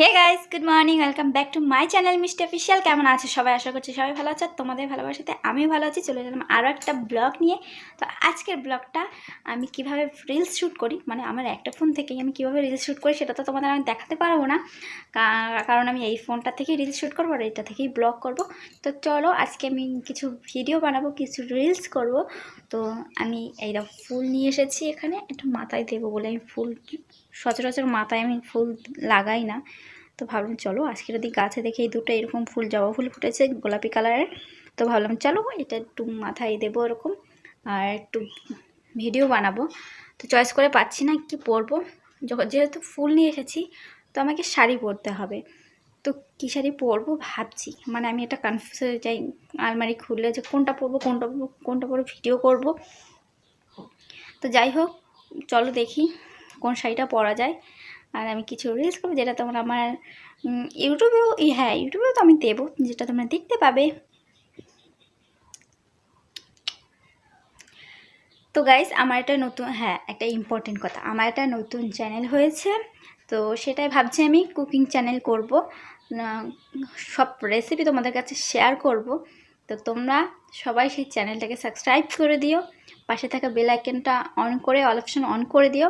Hey guys good morning welcome back to my channel mister official কেমন আছে? সবাই আশা করছি সবাই ভালো আছে তোমাদের ভালোবাসাতে আমিও ভালো আছি। চলে গেলাম আরও একটা ব্লগ নিয়ে। তো আজকের ব্লগটা আমি কীভাবে রিলস শ্যুট করি মানে আমার একটা ফোন থেকেই আমি কীভাবে রিলস শ্যুট করি সেটা তো তোমাদের আমি দেখাতে পারব না। কারণ আমি এই ফোনটা থেকেই রিলস শ্যুট করব আর এটা থেকেই ব্লগ করব। তো চলো আজকে আমি কিছু ভিডিও বানাবো, কিছু রিলস করব। তো আমি এইরকম ফুল নিয়ে এসেছি এখানে। একটু মাথায় দেবো বলে আমি ফুল সচরাচর মাথায় আমি ফুল লাগাই না। তো ভাবলাম, চলো আজকে যদি গাছে দেখে এই দুটো এরকম ফুল, জবা ফুল ফুটেছে গোলাপি কালারের। তো ভাবলাম, চলো, এটা একটু মাথায় দেবো এরকম আর একটু ভিডিও বানাবো। তো চয়েস করে পাচ্ছি না কি পরবো। যখন যেহেতু ফুল নিয়ে এসেছি, তো আমাকে শাড়ি পরতে হবে। তো কী শাড়ি পরবো ভাবছি। মানে আমি এটা কনফিউজ হয়ে যাই, আলমারি খুললে যে কোনটা পরবো কোনটা পরবো, কোনটা পরে ভিডিও করব। তো যাই হোক, চলো দেখি। কোন শাড়িটা পরা যায়। আর আমি কিছু রিলস করব যেটা তোমরা আমার ইউটিউবেও হ্যাঁ ইউটিউবেও তো আমি দেবো, যেটা তোমরা দেখতে পাবে। তো গাইস আমার একটা নতুন হ্যাঁ একটা ইম্পর্টেন্ট কথা, আমার একটা নতুন চ্যানেল হয়েছে। তো সেটাই ভাবছি আমি কুকিং চ্যানেল করব। সব রেসিপি তোমাদের কাছে শেয়ার করব। তো তোমরা সবাই সেই চ্যানেলটাকে সাবস্ক্রাইব করে দিও। পাশে থাকা বেল আইকনটা অন করে অল অপশন অন করে দিও।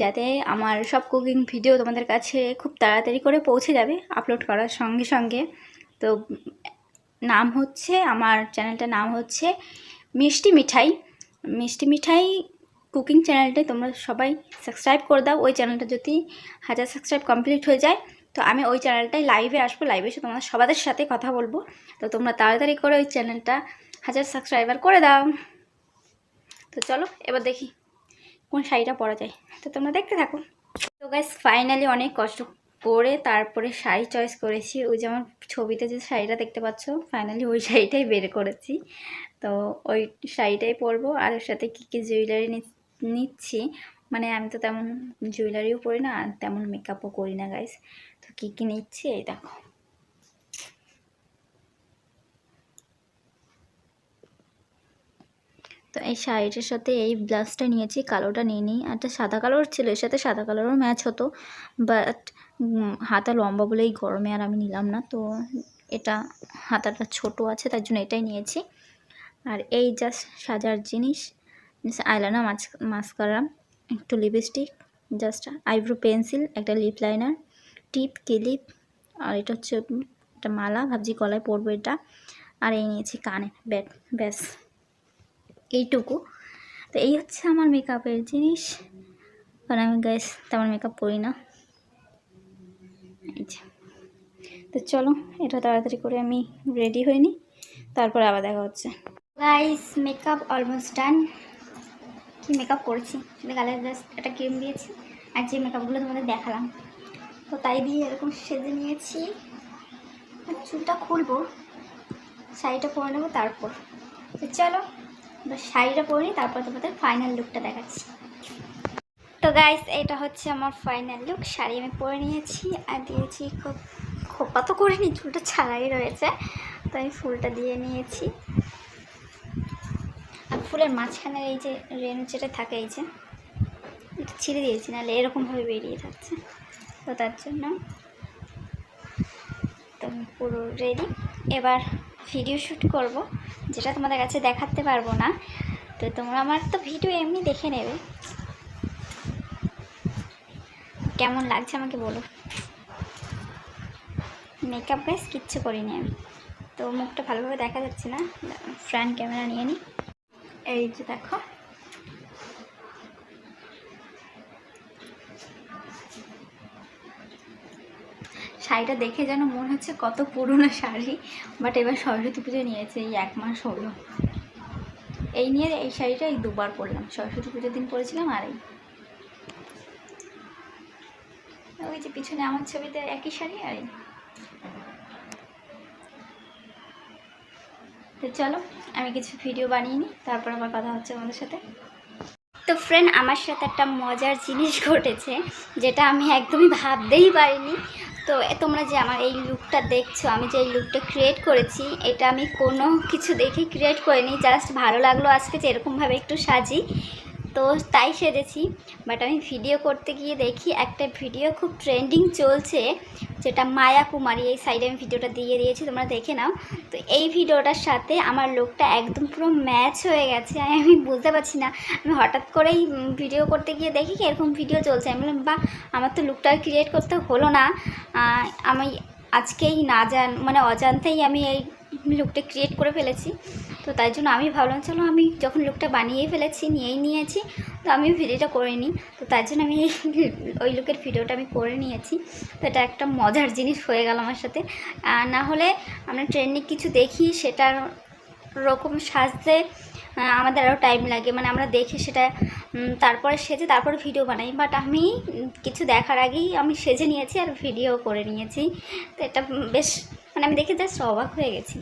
যাতে আমার সব কুকিং ভিডিও তোমাদের কাছে খুব তাড়াতাড়ি করে পৌঁছে যাবে আপলোড করার সঙ্গে সঙ্গে। তো নাম হচ্ছে, আমার চ্যানেলটার নাম হচ্ছে মিষ্টি মিঠাই। মিষ্টি মিঠাই কুকিং চ্যানেলটাই তোমরা সবাই সাবস্ক্রাইব করে দাও। ওই চ্যানেলটা যদি হাজার সাবস্ক্রাইব কমপ্লিট হয়ে যায়, তো আমি ওই চ্যানেলটাই লাইভে আসব। লাইভে এসে তোমাদের সবাদের সাথে কথা বলব। তো তোমরা তাড়াতাড়ি করে ওই চ্যানেলটা হাজার সাবস্ক্রাইবার করে দাও। তো চলো, এবার দেখি। কোন শাড়িটা পরা যায়? তো তোমরা দেখতে থাকো। তো গাইস ফাইনালি অনেক কষ্ট করে তারপরে শাড়ি চয়েস করেছি। ওই যে আমার ছবিতে যে শাড়িটা দেখতে পাচ্ছ ফাইনালি ওই শাড়িটাই বের করেছি। তো ওই শাড়িটাই পরবো। আর এর সাথে কী কী জুয়েলারি নিচ্ছি? মানে আমি তো তেমন জুয়েলারিও পরি না, আর তেমন মেকআপও করি না গাইস তো কী কী নিচ্ছি এই দেখো। তো এই শাড়িটার সাথে এই ব্লাউজটা নিয়েছি, কালোটা নিয়ে নিই। একটা সাদা কালোর ছিল, এর সাথে সাদা কালারও ম্যাচ হতো। বাট হাতা লম্বা বলে এই গরমে আর আমি নিলাম না। তো এটা, হাতাটা ছোট আছে, তার জন্য এটাই নিয়েছি। আর এই জাস্ট সাজার জিনিস আইলানা মাছ, মাস্কারা, একটু লিপস্টিক জাস্ট আইব্রো পেন্সিল একটা লিপ লাইনার টিপ ক্লিপ আর এটা হচ্ছে একটা মালা, ভাবছি গলায় পরবো এটা। আর এই নিয়েছি কানে, ব্যাট, ব্যাস। এইটুকু। তো এই হচ্ছে আমার মেকআপের জিনিস। কারণ আমি গ্যাস তেমন মেকআপ করি না। তো চলো, এটা তাড়াতাড়ি করে আমি রেডি হয়ে নিই। তারপর আবার দেখা হচ্ছে। গাইস মেকআপ অলমোস্ট ডান কি মেকআপ করেছি? গালে জাস্ট একটা ক্রিম দিয়েছি। আর যে মেকআপগুলো তোমাদের দেখালাম। তো তাই দিয়ে এরকম সেজে নিয়েছি। আর চুলটা খুলবো। শাড়িটা পরে নেব তারপর। তো চলো। এবার শাড়িটা পরে নিই, তারপর তোমাদের ফাইনাল লুকটা দেখাচ্ছি। তো গাইস এটা হচ্ছে আমার ফাইনাল লুক শাড়ি আমি পরে নিয়েছি আর দিয়েছি খুব খোপা তো করিনি চুলটা ছাড়াই রয়েছে তো আমি ফুলটা দিয়ে নিয়েছি। আর ফুলের মাঝখানে এই যে রেনু যেটা থাকে এই যে এটা ছিঁড়ে দিয়েছি নাহলে এরকমভাবে বেরিয়ে যাচ্ছে। তো তার জন্য তো পুরো রেডি এবার ভিডিও শ্যুট করব, যেটা তোমাদের কাছে দেখাতে পারব না। তো তোমরা আমার তো ভিডিও এমনি দেখে নেবে। কেমন লাগছে আমাকে বলো। মেকআপ গাইস কিচ্ছু করিনি আমি। তো মুখটা ভালোভাবে দেখা যাচ্ছে না। ফ্রন্ট ক্যামেরা নিয়ে নিই এই যে দেখো। শাড়িটা দেখে যেন মনে হচ্ছে কত পুরনো শাড়ি। বাট এবার সরস্বতী পুজো নিয়েছে, এই এক মাস হলো। এই নিয়ে এই শাড়িটা এই দুবার পরলাম। সরস্বতী পুজোর দিন পরেছিলাম আর এই। ওই যে পিছনে আমার ছবিতে একই শাড়ি আর এই। তো চলো, আমি কিছু ভিডিও বানিয়ে নিই, তারপর আবার কথা হচ্ছে আমাদের সাথে। তো ফ্রেন্ড আমার সাথে একটা মজার জিনিস ঘটেছে, যেটা আমি একদমই ভাবতেই পারিনি। তো তোমরা যে আমার এই লুকটা দেখছ, আমি যে এই লুকটা ক্রিয়েট করেছি, এটা আমি কোনো কিছু দেখে ক্রিয়েট করিনি জাস্ট ভালো লাগল আজকে যে এরকমভাবে একটু সাজি। তো তাই সেরেছি বাট আমি ভিডিও করতে গিয়ে দেখি একটা ভিডিও খুব ট্রেন্ডিং চলছে, যেটা মায়া কুমারী এই সাইডে আমি ভিডিওটা দিয়ে দিয়েছি, তোমরা দেখে নাও। তো এই ভিডিওটার সাথে আমার লোকটা একদম পুরো ম্যাচ হয়ে গেছে, আমি বুঝতে পারছি না। আমি হঠাৎ করেই ভিডিও করতে গিয়ে দেখি কি এরকম ভিডিও চলছে। আমি বললাম বা আমার তো লুকটা ক্রিয়েট করতে হলো না। আমি আজকেই না জান মানে অজান্তেই আমি এই লুকটা ক্রিয়েট করে ফেলেছি। তো তাই জন্য আমি ভাবলাম, চলো আমি যখন লুকটা বানিয়েই ফেলেছি, নিয়েই নিয়েছি, তো আমি ভিডিওটা করে নিই। তো তার জন্য আমি ওই লুকের ভিডিওটা আমি করে নিয়েছি। তো এটা একটা মজার জিনিস হয়ে গেল আমার সাথে। না হলে আমরা ট্রেন্ডিং কিছু দেখি, সেটার রকম সাজতে আমাদের আরও টাইম লাগে। মানে আমরা দেখে সেটা তারপরে সেজে তারপরে ভিডিও বানাই। বাট আমি কিছু দেখার আগেই আমি সেজে নিয়েছি আর ভিডিও করে নিয়েছি। তো এটা বেশ মানে আমি দেখে জাস্ট অবাক হয়ে গেছি।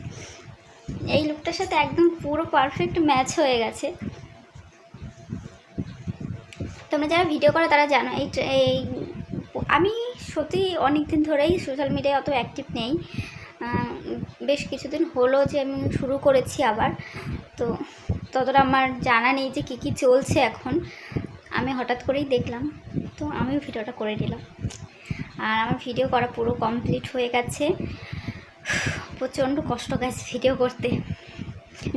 এই লুকটার সাথে একদম পুরো পারফেক্ট ম্যাচ হয়ে গেছে। তোমরা যারা ভিডিও করো তারা জানো, এই এই আমি সত্যি অনেক দিন ধরেই সোশ্যাল মিডিয়ায় অত অ্যাক্টিভ নেই। বেশ কিছুদিন হলো যে আমি শুরু করেছি আবার। তো ততটা আমার জানা নেই যে কী কী চলছে এখন। আমি হঠাৎ করেই দেখলাম, তো আমিও ভিডিওটা করে নিলাম। আর আমার ভিডিও করা পুরো কমপ্লিট হয়ে গেছে। প্রচণ্ড কষ্ট গেছে ভিডিও করতে।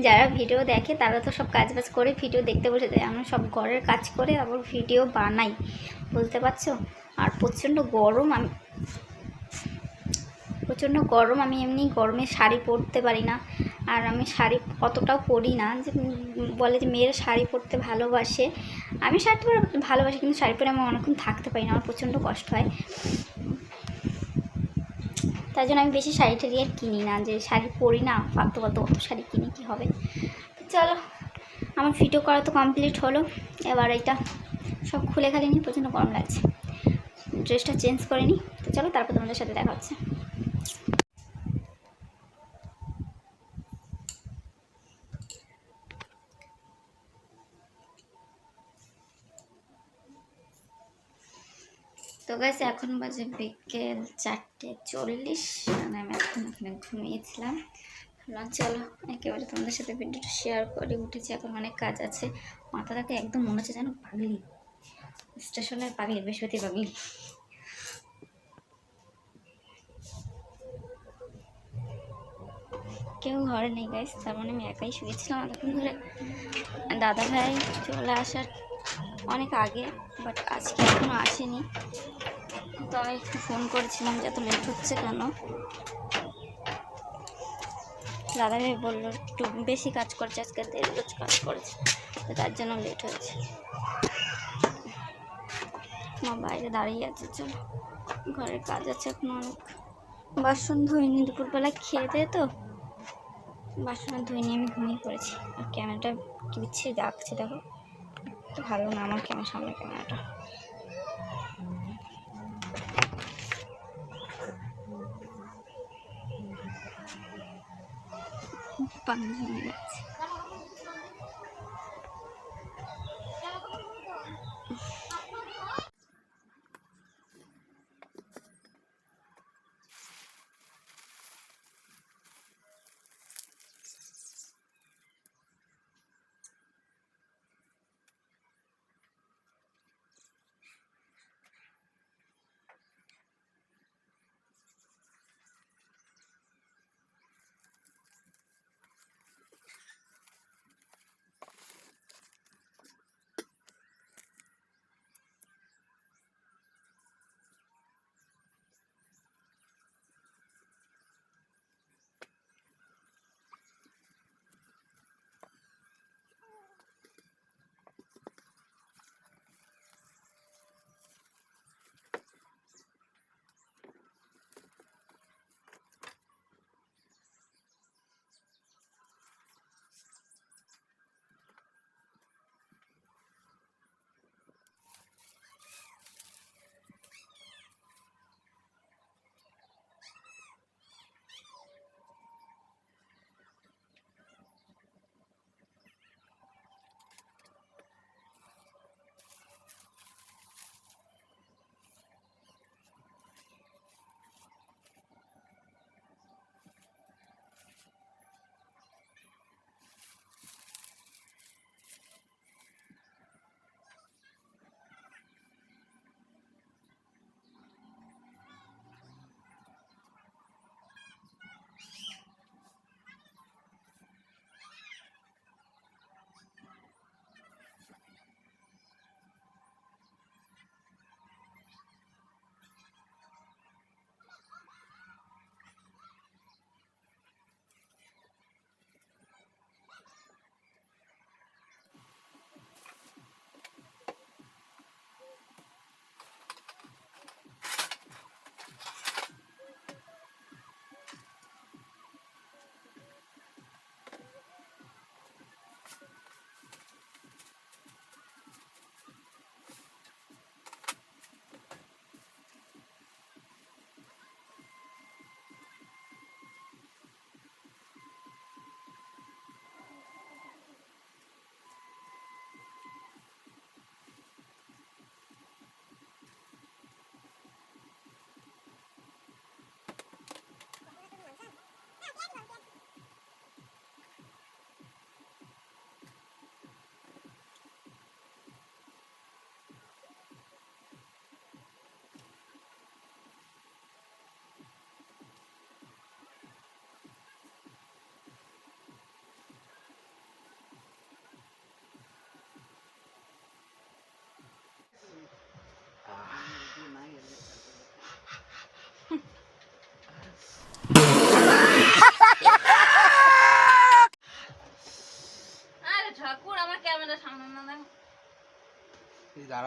যারা ভিডিও দেখে, তারা তো সব কাজ বাজ করে ভিডিও দেখতে বসে যায়। আমরা সব ঘরের কাজ করে আবার ভিডিও বানাই বুঝতে পারছ? আর প্রচণ্ড গরম আমি প্রচণ্ড গরম, আমি এমনি গরমে শাড়ি পরতে পারি না। আর আমি শাড়ি অতটাও পরি না যে বলে যে মেয়েরা শাড়ি পরতে ভালোবাসে। আমি শাড়ি পরে ভালোবাসি, কিন্তু শাড়ি পরে আমি অনেকক্ষণ থাকতে পারি না, আমার প্রচণ্ড কষ্ট হয়। তাই জন্য আমি বেশি শাড়ি টাড়ি আর কিনি না, যে শাড়ি পরি না, ফালতু ফালতু অত শাড়ি কিনে, কী হবে? চলো, আমার ফিটো করা তো কমপ্লিট হলো। এবার এটা সব খুলে খালি নি, প্রচণ্ড গরম লাগছে। ড্রেসটা চেঞ্জ করে নিই তো চলো, তারপর তোমাদের সাথে দেখা হচ্ছে। তো গাছ এখন বাজে বিকেল চারটে চল্লিশ। মানে আমি এখন এখানে ঘুমিয়েছিলাম। চলো, একেবারে তোমাদের সাথে ভিডিওটা শেয়ার করে। উঠেছি, এখন অনেক কাজ আছে। মাথা মাথাটাকে একদম মনে হচ্ছে যেন পাগলি। স্টেশনের পাগলি, বৃহস্পতি পাগলি। কেউ ঘরে নেই গাইস তার মানে আমি একাই শুয়েছিলাম এতক্ষণ ধরে। দাদা ভাই চলে আসার অনেক আগে। বাট আজকে এখনও আসেনি। তো আমি একটু ফোন করেছিলাম যে এত লেট হচ্ছে কেন? দাদা ভাই বলল, একটু বেশি কাজ করছে, আজকে দেড় রোজ কাজ করেছে, তো তার জন্য লেট হয়েছে। মা বাইরে দাঁড়িয়ে আছে, চলো। ঘরের কাজ আছে এখন অনেক। বাসন ধুইনি, দুপুরবেলা খেয়ে দিয়ে তো। বাসন ধুইনি, আমি ঘুমিয়ে পড়েছি। আর ক্যামেরাটা কি বিচ্ছে যাচ্ছে দেখো। ভালো না আমার কেন সামনে ক্যামেরাটা জমে যাচ্ছে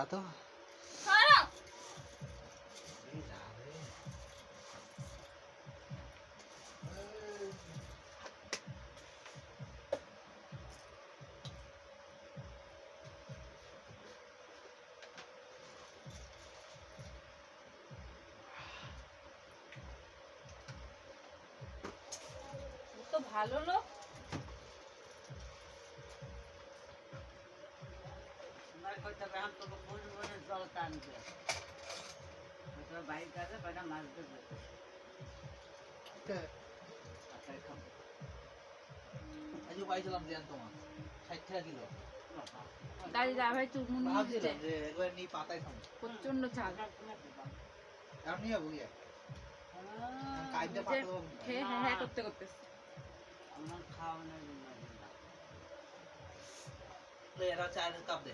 তো। ভালো লোক। আজকে পাইছিলাম জ্যান্ত মাছ ষাট টাকা কিলো গাড়ি ভাই চুরমুন একবার নিয়ে পাতায় খাব প্রচণ্ড চাল আর নিয়ে যাব গিয়ে খেয়ে হ্যাঁ হ্যাঁ করতে করতে এরা চায়ের কাপ দে।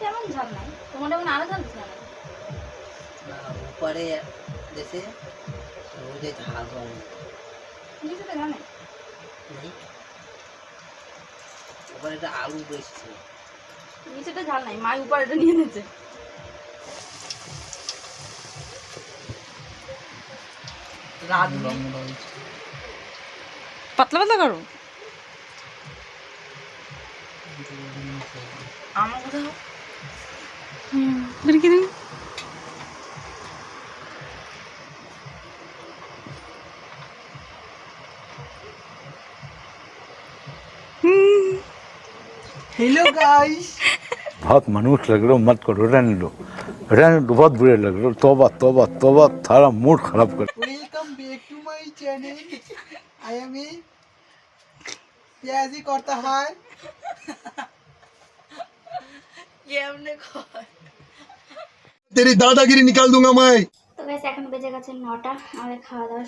তেমন ঝাল নাই। তোমার যেমন আরও ঝাল দিচ্ছে না? উপরে দেশে রোদে ঝাল কম নিচে তো ঝাল নেই? নেই উপরে একটা আলু বেশি ছিল। নিচেটা ঝাল নাই মা উপর এটা নিয়ে নিয়েছে। পাতলা পাতলা করো। उधर नहीं हेलो गाइस बहुत मनुष्य लग रहे हो मत करो रहने लो रहने लो बहुत बुरे लग रहे हो। तोबा तोबा तोबा थारा मूड खराब कर। Welcome back to my channel I am a प्याजी करता है ये हमने कहा তেরি দাদাগিরি নিকাল দুঙ্গা মাই তো গাইস এখন বেজে গেছে আমাদের খাওয়া দাওয়া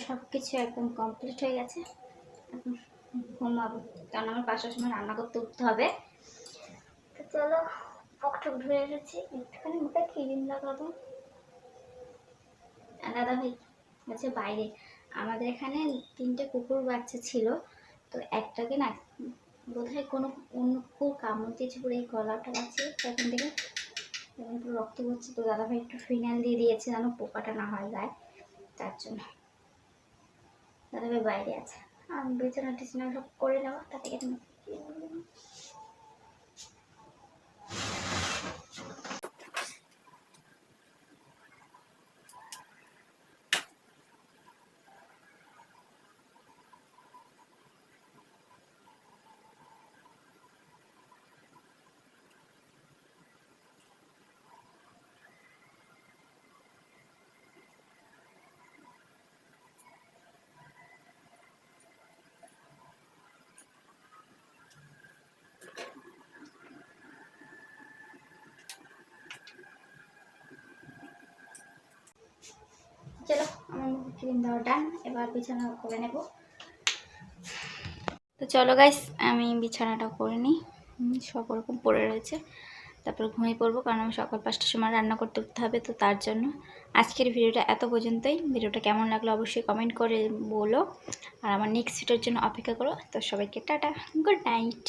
একদম কমপ্লিট হয়ে গেছে। ঘুমাবো কারণ আমার পাঁচটার সময় রান্না করতে উঠতে হবে। তো চলো ধুয়ে এসেছি। একটুখানি মুখে ক্রিম লাগাবো। দাদা ভাই বাইরে। আমাদের এখানে তিনটে কুকুর বাচ্চা ছিল। তো একটাকে না বোধ হয় কোনো অন্য কুকুর কামড় দিয়েছে পুরো এই গলাটা আছে তখন থেকে এখন একটু রক্ত পড়ছে, তো দাদাভাই একটু ফিনাইল দিয়ে দিয়েছে যেন পোকাটা না হয় গায়ে, তার জন্য। দাদাভাই বাইরে আছে। আমি বিছানা টিছানা সব করে নেওয়া, তাতে চলো, আমার মুখে ক্রিম দেওয়া ডান, এবার বিছানা করে নেব। তো চলো গাইস আমি বিছানাটা করে নিই। সব ওরকম পড়ে রয়েছে। তারপর ঘুমিয়ে পড়ব, কারণ আমি সকাল পাঁচটার সময় রান্না করতে উঠতে হবে, তো তার জন্য। আজকের ভিডিওটা এত পর্যন্তই। ভিডিওটা কেমন লাগল অবশ্যই কমেন্ট করে বলো। আর আমার নেক্সট ভিডিওর জন্য অপেক্ষা করো। তো সবাইকে টাটা গুড নাইট